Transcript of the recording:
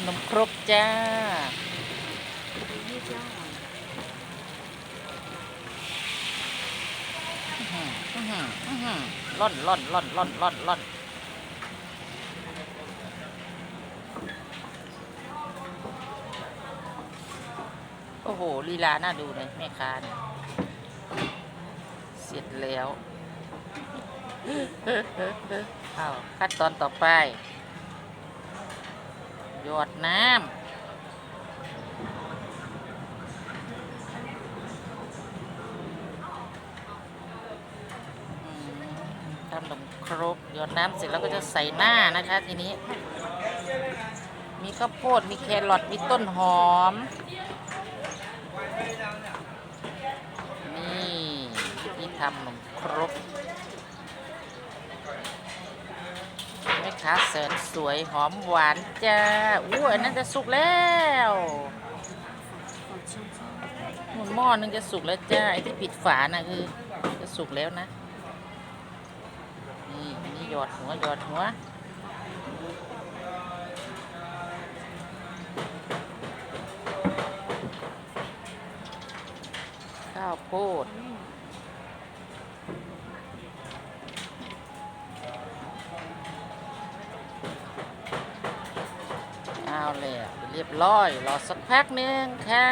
ำนมครกจ้ายืดย่ออื้อหืออื้อหืออื้อหือล่อนล่อนล่อนล่อนล่อนล่อนโอ้โหลีลาน่าดูเลยแม่ค้าเนี่ยเสร็จแล้วเอาขั้นตอนต่อไป หยดน้ำทำขนมครกหยดน้ำเสร็จแล้วก็จะใส่หน้านะคะทีนี้ มีข้าวโพด มีแครอทมีต้นหอม นี่วิธีทำขนมครก แม่ค้าแสนสวยหอมหวานจ้าอู้อันนั้นจะสุกแล้วขอชิมชิมหมุนหม้อนึงจะสุกแล้วจ้าไอ้ที่ปิดฝาน่ะคือจะสุกแล้วนะนี่อันนี่หยอดหัวหยอดหัวข้าวโพด เอาเลยเรียบร้อย รอสักพักนึงค่ะ